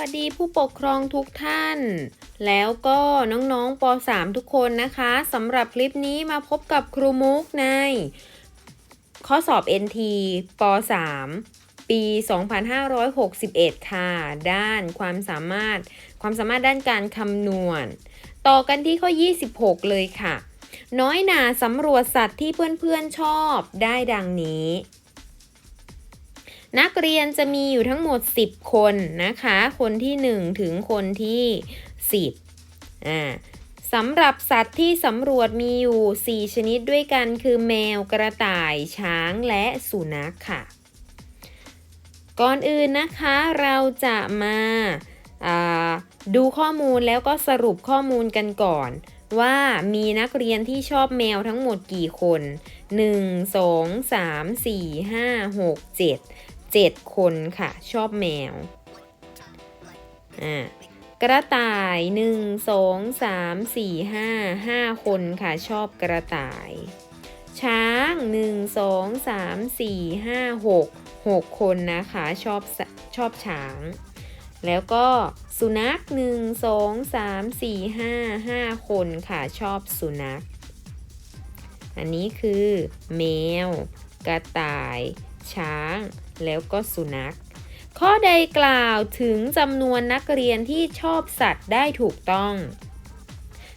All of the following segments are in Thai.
วัสดีผู้ปกครองทุกท่าน แล้วก็น้องๆป .3 ทุกคนนะคะสำหรับคลิปนี้มาพบกับครูมุกใน ข้อสอบ NT ป .3 ปี 2561 ค่ะ ด้านความสามารถ ความสามารถด้านการคำนวณ ต่อกันที่ข้อ 26 เลยค่ะ น้อยหนาสำรวจสัตว์ที่เพื่อนๆชอบได้ดังนี้ นักเรียนจะมีอยู่ทั้งหมด 10 คนนะคะ คนที่ 1 ถึงคนที่ 10อ่าสำหรับสัตว์ที่สำรวจมีอยู่ 4 ชนิดด้วยกันคือแมวกระต่ายช้างและสุนัขค่ะ ก่อนอื่นนะคะเราจะมาาดูข้อมูลแล้วก็สรุปข้อมูลกันก่อน ว่ามีนักเรียนที่ชอบแมวทั้งหมดกี่คน 1 2 3 4 5 6 7 7 คนค่ะ ชอบแมว อ่ากระต่าย 1 2 3 4 5 5 คนค่ะ ชอบกระต่าย ช้าง 1 2 3 4 5 6 6 คนนะคะ ชอบชอบช้าง แล้วก็สุนัข 1 2 3 4 5 5 คนค่ะ ชอบสุนัข อันนี้คือ แมว กระต่าย ช้าง แล้วก็สุนัข ข้อใดกล่าวถึงจำนวนนักเรียนที่ชอบสัตว์ได้ถูกต้อง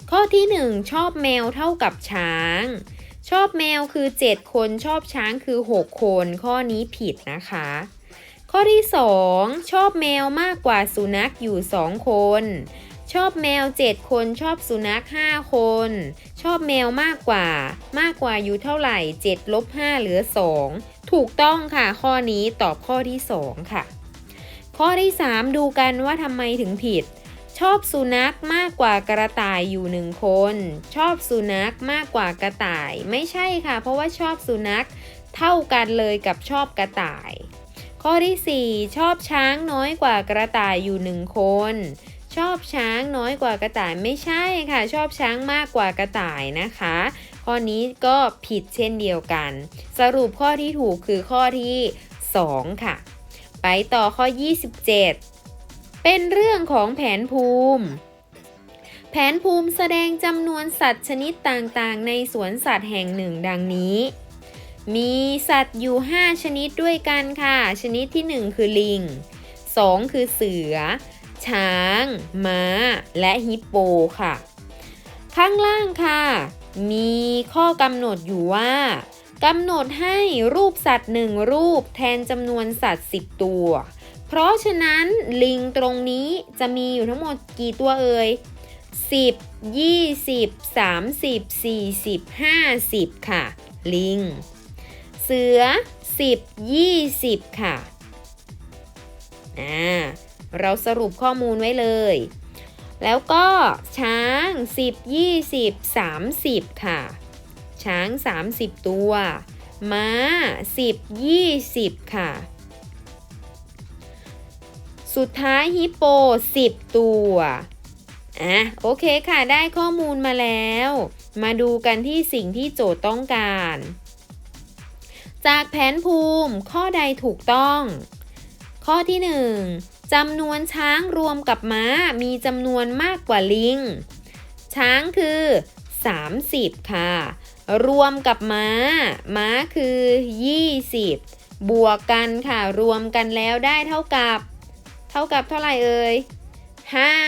ข้อที่ 1 ชอบแมวเท่ากับช้าง ชอบแมวคือ 7 คนชอบช้างคือ 6 คน ข้อนี้ผิดนะคะ ข้อที่ 2 ชอบแมวมากกว่าสุนัขอยู่ 2 คน ชอบแมว 7 คนชอบสุนัข 5 คน ชอบแมวมากกว่า มากกว่าอยู่เท่าไหร่ 7 ลบ 5 เหลือ 2 ถูกต้องค่ะ ข้อนี้ตอบข้อที่ 2 ค่ะ ข้อที่ 3 ดูกันว่าทำไมถึงผิด ชอบสุนัขมากกว่ากระต่ายอยู่หนึ่งคน ชอบสุนัขมากกว่ากระต่าย ไม่ใช่ค่ะ เพราะว่าชอบสุนัขเท่ากันเลยกับชอบกระต่าย ข้อที่ 4 ชอบช้างน้อยกว่ากระต่ายอยู่หนึ่งคน ชอบช้างน้อยกว่ากระต่ายไม่ใช่ค่ะ ชอบช้างมากกว่ากระต่ายนะคะ ข้อนี้ก็ผิดเช่นเดียวกัน สรุปข้อที่ถูกคือข้อที่ 2 ค่ะ ไปต่อข้อ 27 เป็นเรื่องของแผนภูมิแผนภูมิแสดงจำนวนสัตว์ชนิดต่างๆ ในสวนสัตว์แห่งหนึ่งดังนี้ มีสัตว์อยู่ 5 ชนิดด้วยกันค่ะ ชนิดที่ 1 คือลิง 2 คือเสือ ช้าง ม้า และฮิปโปค่ะ ข้างล่างค่ะ มีข้อกำหนดอยู่ว่ากำหนดให้รูปสัตว์หนึ่งรูปแทนจำนวนสัตว์ 10 ตัว เพราะฉะนั้นลิงตรงนี้จะมีอยู่ทั้งหมดกี่ตัวเอ่ย10 20 30 40 50 ค่ะ ลิง เสือ 10 20 ค่ะอ่า เราสรุปข้อมูลไว้เลย แล้วก็ช้าง 10 20 30 ค่ะ ช้าง 30 ตัว ม้า 10 20 ค่ะ สุดท้ายฮิปโป 10 ตัวอะโอเคค่ะได้ข้อมูลมาแล้ว มาดูกันที่สิ่งที่โจทย์ต้องการ จากแผนภูมิข้อใดถูกต้อง ข้อที่ 1 จำนวนช้างรวมกับม้ามีจำนวนมากกว่าลิง ช้างคือ 30 ค่ะ รวมกับม้า ม้าคือ 20 บวกกันค่ะ รวมกันแล้วได้เท่ากับ เท่ากับเท่าไหร่เอ่ย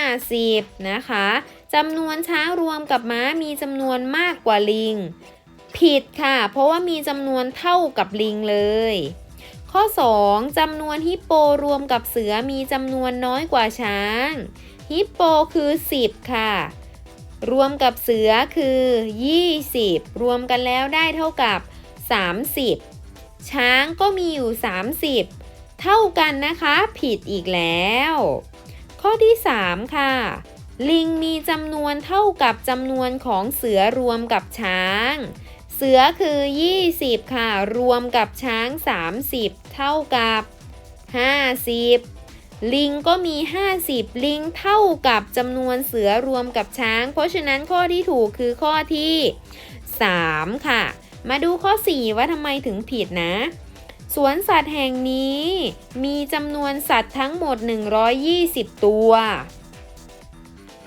50 นะคะจำนวนช้างรวมกับม้ามีจำนวนมากกว่าลิง ผิดค่ะ เพราะว่ามีจำนวนเท่ากับลิงเลย ข้อ 2จำนวนฮิปโปรวมกับเสือมีจำนวนน้อยกว่าช้าง ฮิปโปคือ 10 ค่ะ รวมกับเสือคือ 20 รวมกันแล้วได้เท่ากับ 30 ช้างก็มีอยู่ 30 เท่ากันนะคะ ผิดอีกแล้ว ข้อที่ 3 ค่ะ ลิงมีจำนวนเท่ากับจำนวนของเสือรวมกับช้าง เสือคือ 20 ค่ะ รวมกับช้าง 30 เท่ากับ 50 ลิงก็มี 50 ลิงเท่ากับจำนวนเสือรวมกับช้าง เพราะฉะนั้นข้อที่ถูกคือข้อที่ 3 ค่ะ มาดูข้อ 4 ว่าทำไมถึงผิดนะสวนสัตว์แห่งนี้มีจำนวนสัตว์ทั้งหมด 120 ตัว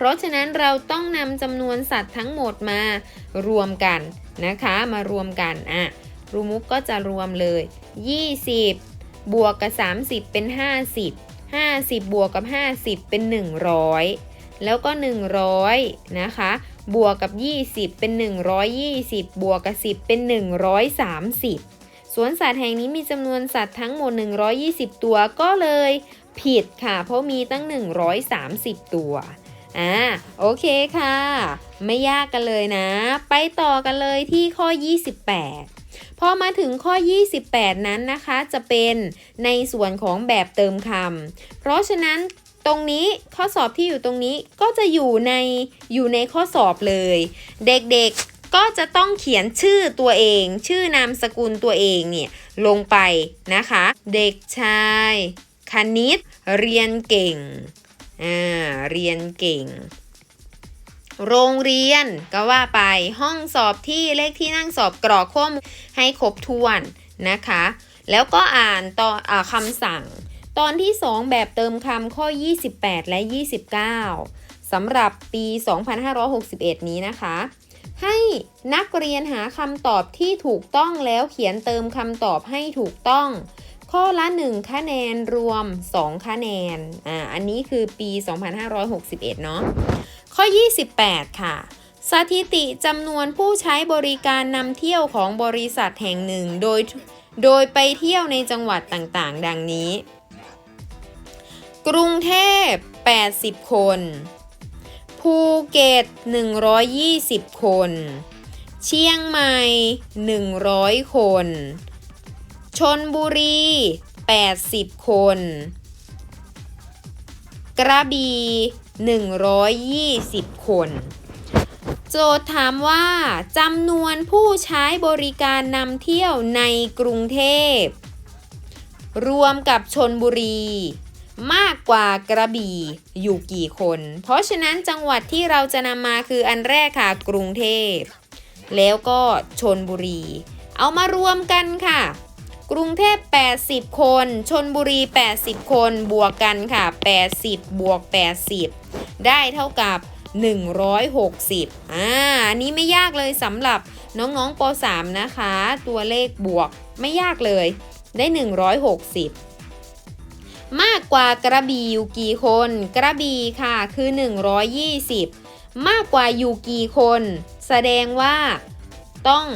เพราะฉะนั้นเราต้องนำจำนวนสัตว์ทั้งหมดมารวมกันนะคะ มารวมกันอะรูมุกก็จะรวมเลย 20 บวกกับ 30 เป็น 50 50 บวกกับ 50 เป็น 100 แล้วก็ 100 นะคะ บวกกับ 20 เป็น 120 บวกกับ 10 เป็น 130 สวนสัตว์แห่งนี้มีจำนวนสัตว์ทั้งหมด 120 ตัวก็เลยผิดค่ะ เพราะมีตั้ง 130 ตัว อ่าโอเคค่ะ ไม่ยากกันเลยนะ ไปต่อกันเลยที่ข้อ 28 พอมาถึงข้อ 28 นั้นนะคะ จะเป็นในส่วนของแบบเติมคำเพราะฉะนั้นตรงนี้ข้อสอบที่อยู่ตรงนี้ก็จะอยู่ในอยู่ในข้อสอบเลย เด็กๆก็จะต้องเขียนชื่อตัวเอง ชื่อนามสกุลตัวเองเนี่ยลงไปนะคะ เด็กชาย คณิต เรียนเก่ง อ่าเรียนเก่ง โรงเรียนก็ว่าไปห้องสอบที่เลขที่นั่งสอบกรอกข้อมูลให้ครบถ้วนนะคะ แล้วก็อ่านต่ออาคำสั่ง ตอนที่ 2 แบบเติมคำข้อ 28 และ 29สำหรับปี 2561 นี้นะคะให้นักเรียนหาคำตอบที่ถูกต้องแล้วเขียนเติมคำตอบให้ถูกต้อง ข้อละ 1 คะแนนรวม 2 คะแนน อ่า อันนี้คือปี 2561 เนาะ ข้อ 28 ค่ะ สถิติจำนวนผู้ใช้บริการนำเที่ยวของบริษัทแห่งหนึ่ง โดย โดยไปเที่ยวในจังหวัดต่างๆ ดังนี้ กรุงเทพ 80 คน ภูเก็ต 120 คน เชียงใหม่ 100 คน ชนบุรี 80 คน กระบี่ 120 คน โจทย์ถามว่าจำนวนผู้ใช้บริการนำเที่ยวในกรุงเทพ รวมกับชนบุรี มากกว่ากระบี่อยู่กี่คน เพราะฉะนั้นจังหวัดที่เราจะนำมาคืออันแรกค่ะกรุงเทพ แล้วก็ชนบุรี เอามารวมกันค่ะ กรุงเทพ 80 คน ชนบุรี 80 คน บวกกันค่ะ 80 บวก 80 ได้เท่ากับ 160 อ่า อันนี้ไม่ยากเลยสำหรับน้องๆป .3 นะคะ ตัวเลขบวกไม่ยากเลย ได้ 160มากกว่ากระบี่อยู่กี่คน กระบี่ค่ะคือ 120 มากกว่าอยู่กี่คน แสดงว่าต้อง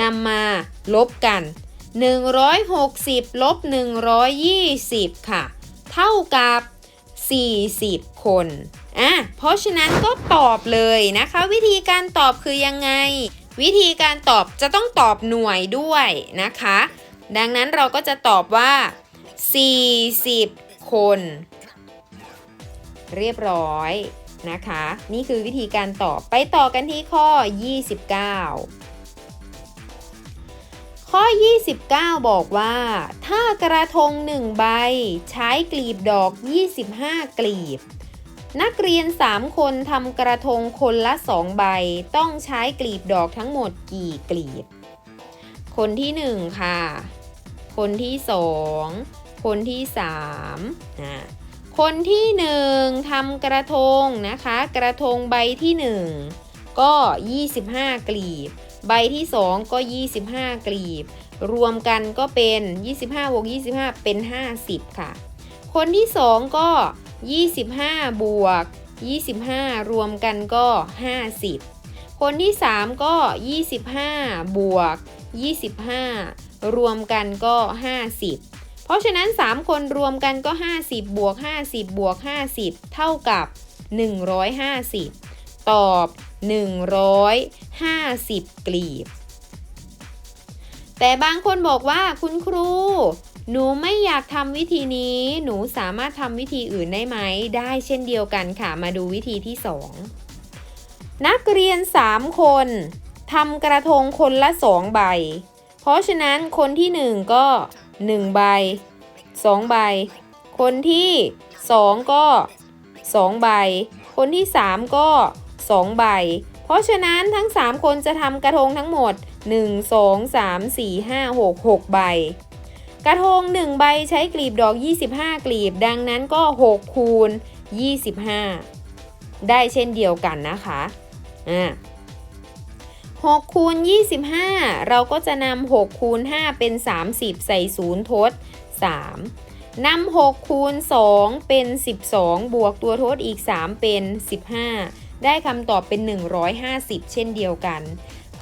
นำมาลบกัน 160 ลบ 120 ค่ะ เท่ากับ 40 คนอะเพราะฉะนั้นก็ตอบเลยนะคะ วิธีการตอบคือยังไง วิธีการตอบจะต้องตอบหน่วยด้วยนะคะ ดังนั้นเราก็จะตอบว่า 40 คน เรียบร้อยนะคะ นี่คือวิธีการตอบไปต่อกันที่ข้อ 29 ข้อ 29 บอกว่า ถ้ากระทง 1 ใบ ใช้กลีบดอก 25 กลีบ นักเรียน 3 คนทำกระทงคนละ 2 ใบ ต้องใช้กลีบดอกทั้งหมดกี่กลีบ คนที่ 1 ค่ะ คนที่ 2 คนที่3นะคนที่ 1ทำกระทงนะคะ กระทงใบที่ 1 ก็ 25 กลีบ ใบที่ 2 ก็ 25 กลีบ รวมกันก็เป็น 25บวก25 เป็น 50 ค่ะ คนที่ 2 ก็ 25 บวก 25 รวมกันก็ 50 คนที่ 3 ก็ 25 บวก 25 รวมกันก็ 50 เพราะฉะนั้น 3 คนรวมกันก็ 50 บวก 50 บวก 50 เท่ากับ 150 ตอบ 150 กลีบ แต่บางคนบอกว่าคุณครู หนูไม่อยากทำวิธีนี้ หนูสามารถทำวิธีอื่นได้ไหม ได้เช่นเดียวกันค่ะ มาดูวิธีที่ 2 นักเรียน 3 คนทำกระทงคนละ 2 ใบ เพราะฉะนั้นคนที่ 1 ก็ 1 ใบ 2 ใบ คนที่ 2 ก็ 2 ใบ คนที่ 3 ก็ 2 ใบ เพราะฉะนั้นทั้ง 3 คนจะทำกระทงทั้งหมด 1 2 3 4 5 6 6 ใบ กระทง 1 ใบใช้กลีบดอก 25 กลีบ ดังนั้นก็ 6 คูณ 25 ได้เช่นเดียวกันนะคะอ่า6คูณ25 เราก็จะนำ6คูณ5เป็น 30 ใส่ศูนย์ทด 3นำ6คูณ2เป็น 12 บวกตัวทดอีก 3 เป็น 15 ได้คำตอบเป็น 150 เช่นเดียวกัน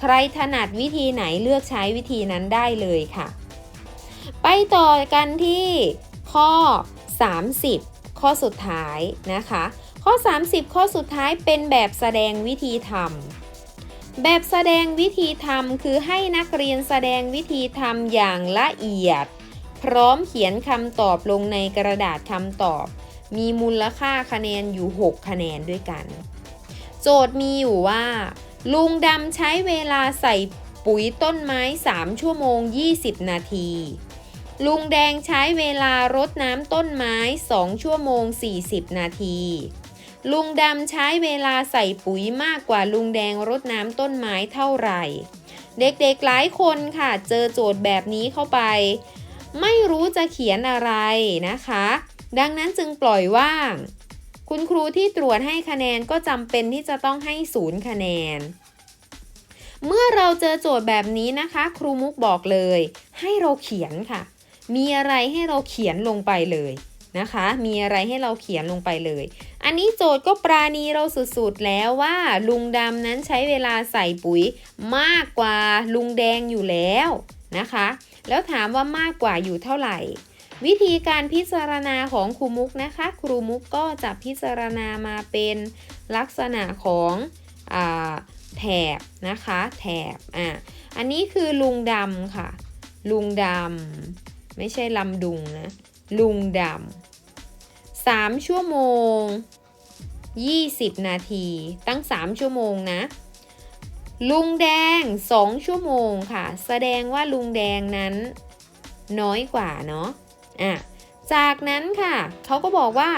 ใครถนัดวิธีไหนเลือกใช้วิธีนั้นได้เลยค่ะ ไปต่อกันที่ข้อ 30 ข้อสุดท้ายนะคะ ข้อ 30 ข้อสุดท้ายเป็นแบบแสดงวิธีทำแบบแสดงวิธีทำคือให้นักเรียนแสดงวิธีทำอย่างละเอียด พร้อมเขียนคำตอบลงในกระดาษคำตอบ มีมูลค่าคะแนนอยู่ 6 คะแนนด้วยกัน โจทย์มีอยู่ว่า ลุงดำใช้เวลาใส่ปุ๋ยต้นไม้ 3 ชั่วโมง 20 นาที ลุงแดงใช้เวลารดน้ำต้นไม้ 2 ชั่วโมง 40 นาที ลุงดำใช้เวลาใส่ปุ๋ยมากกว่าลุงแดงรดน้ำต้นไม้เท่าไหร่ เด็กๆหลายคนค่ะ เจอโจทย์แบบนี้เข้าไป ไม่รู้จะเขียนอะไรนะคะ ดังนั้นจึงปล่อยว่าง คุณครูที่ตรวจให้คะแนนก็จำเป็นที่จะต้องให้ศูนย์คะแนน เมื่อเราเจอโจทย์แบบนี้นะคะ ครูมุกบอกเลย ให้เราเขียนค่ะ มีอะไรให้เราเขียนลงไปเลยนะคะ มีอะไรให้เราเขียนลงไปเลย อันนี้โจทย์ก็ปราณีเราสุดๆแล้วว่า ลุงดำนั้นใช้เวลาใส่ปุ๋ยมากกว่าลุงแดงอยู่แล้วนะคะ แล้วถามว่ามากกว่าอยู่เท่าไหร่ วิธีการพิจารณาของครูมุกนะคะ ครูมุกก็จะพิจารณามาเป็นลักษณะของอแถบนะคะแถบอะอันนี้คือลุงดำค่ะ ลุงดำไม่ใช่ลำดุงนะ ลุงดำสามชั่วโมง 20 นาที ตั้ง 3 ชั่วโมงนะ ลุงแดง 2 ชั่วโมงค่ะ แสดงว่าลุงแดงนั้นน้อยกว่าเนาะ อะจากนั้นค่ะเขาก็บอกว่า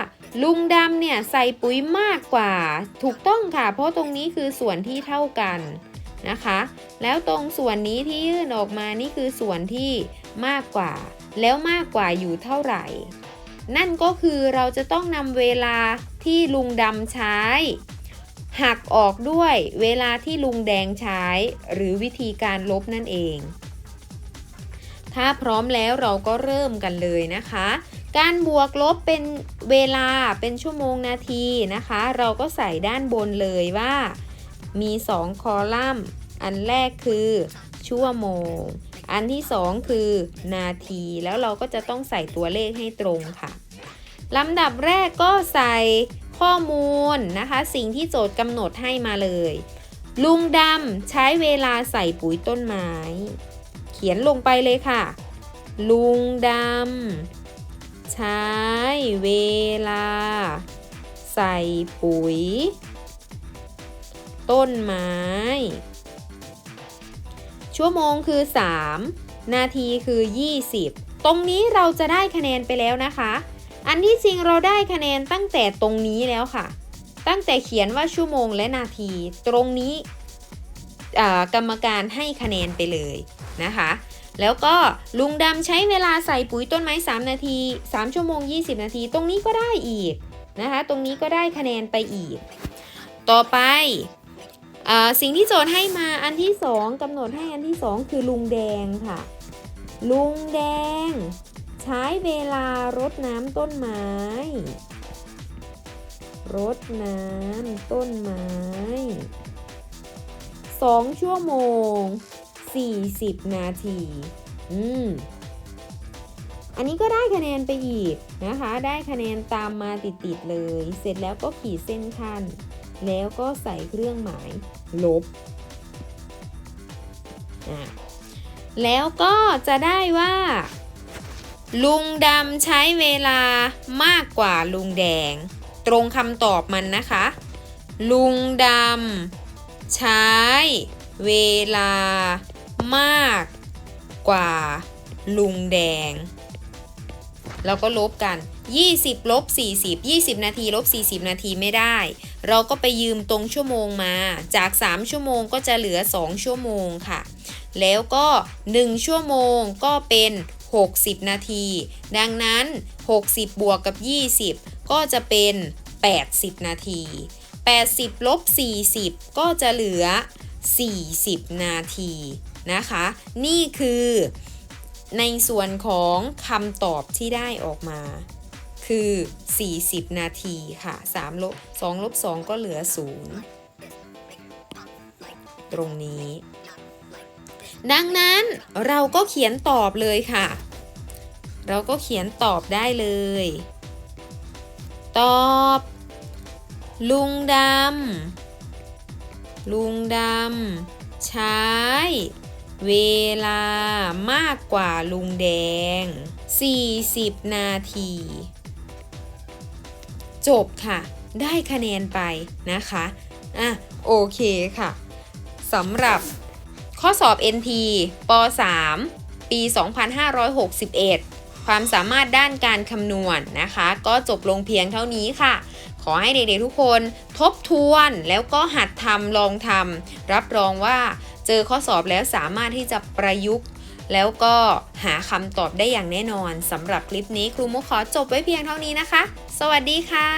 ลุงดำเนี่ยใส่ปุ๋ยมากกว่า ถูกต้องค่ะ เพราะตรงนี้คือส่วนที่เท่ากันนะคะ แล้วตรงส่วนนี้ที่ยื่นออกมานี่คือส่วนที่มากกว่า แล้วมากกว่าอยู่เท่าไหร่ นั่นก็คือเราจะต้องนำเวลาที่ลุงดำใช้หักออกด้วยเวลาที่ลุงแดงใช้ หรือวิธีการลบนั่นเอง ถ้าพร้อมแล้วเราก็เริ่มกันเลยนะคะ การบวกลบเป็นเวลาเป็นชั่วโมงนาทีนะคะ เราก็ใส่ด้านบนเลยว่ามี 2 คอลัมน์ อันแรกคือชั่วโมง อันที่ 2 คือนาที แล้วเราก็จะต้องใส่ตัวเลขให้ตรงค่ะลำดับแรกก็ใส่ข้อมูลนะคะ สิ่งที่โจทย์กำหนดให้มาเลย ลุงดำใช้เวลาใส่ปุ๋ยต้นไม้ ขียนลงไปเลยค่ะ ลุงดำใช้เวลา ใส่ปุ๋ย ต้นไม้ ชั่วโมงคือ 3 นาทีคือ 20 ตรงนี้เราจะได้คะแนนไปแล้วนะคะ อันที่จริงเราได้คะแนนตั้งแต่ตรงนี้แล้วค่ะ ตั้งแต่เขียนว่าชั่วโมงและนาที ตรงนี้กรรมการให้คะแนนไปเลย นะคะ แล้วก็ลุงดำใช้เวลาใส่ปุ๋ยต้นไม้ 3 นาที 3 ชั่วโมง 20 นาที ตรงนี้ก็ได้อีกนะคะ ตรงนี้ก็ได้คะแนนไปอีก ต่อไปอสิ่งที่โจทย์ให้มาอันที่2กำหนดให้อันที่2คือลุงแดงค่ะ ลุงแดง ใช้เวลารดน้ำต้นไม้ รดน้ำต้นไม้ 2 ชั่วโมง 40 นาที อืม อันนี้ก็ได้คะแนนไปอีกนะคะ ได้คะแนนตามมาติดๆเลย เสร็จแล้วก็ขีดเส้นขั้น แล้วก็ใส่เครื่องหมาย ลบ แล้วก็จะได้ว่า ลุงดำใช้เวลามากกว่าลุงแดง ตรงคำตอบมันนะคะ ลุงดำใช้เวลา มากกว่าลุงแดง เราก็ลบกัน 20ลบ40 20 นาทีลบ 40 นาทีไม่ได้ เราก็ไปยืมตรงชั่วโมงมา จาก 3 ชั่วโมงก็จะเหลือ 2 ชั่วโมงค่ะ แล้วก็ 1 ชั่วโมงก็เป็น 60 นาที ดังนั้น 60 บวกกับ 20 ก็จะเป็น 80 นาที 80ลบ40 ก็จะเหลือ 40 นาที นะคะ นี่คือในส่วนของคำตอบที่ได้ออกมา คือ 40 นาทีค่ะ3ลบ2ลบ2ก็เหลือ 0 ตรงนี้ ดังนั้นเราก็เขียนตอบเลยค่ะ เราก็เขียนตอบได้เลย ตอบ ลุงดำลุงดำใช้ เวลามากกว่าลุงแดง 40 นาที จบค่ะ ได้คะแนนไปนะคะ อะ โอเคค่ะสำหรับข้อสอบ NT ป .3 ปี 2561 ความสามารถด้านการคำนวณนนะคะ ก็จบลงเพียงเท่านี้ค่ะ ขอให้เด็กๆทุกคนทบทวนแล้วก็หัดทำลองทำรับรองว่า เจอข้อสอบแล้วสามารถที่จะประยุกต์ แล้วก็หาคำตอบได้อย่างแน่นอนสำหรับคลิปนี้ครูมุกขอจบไว้เพียงเท่านี้นะคะ สวัสดีค่ะ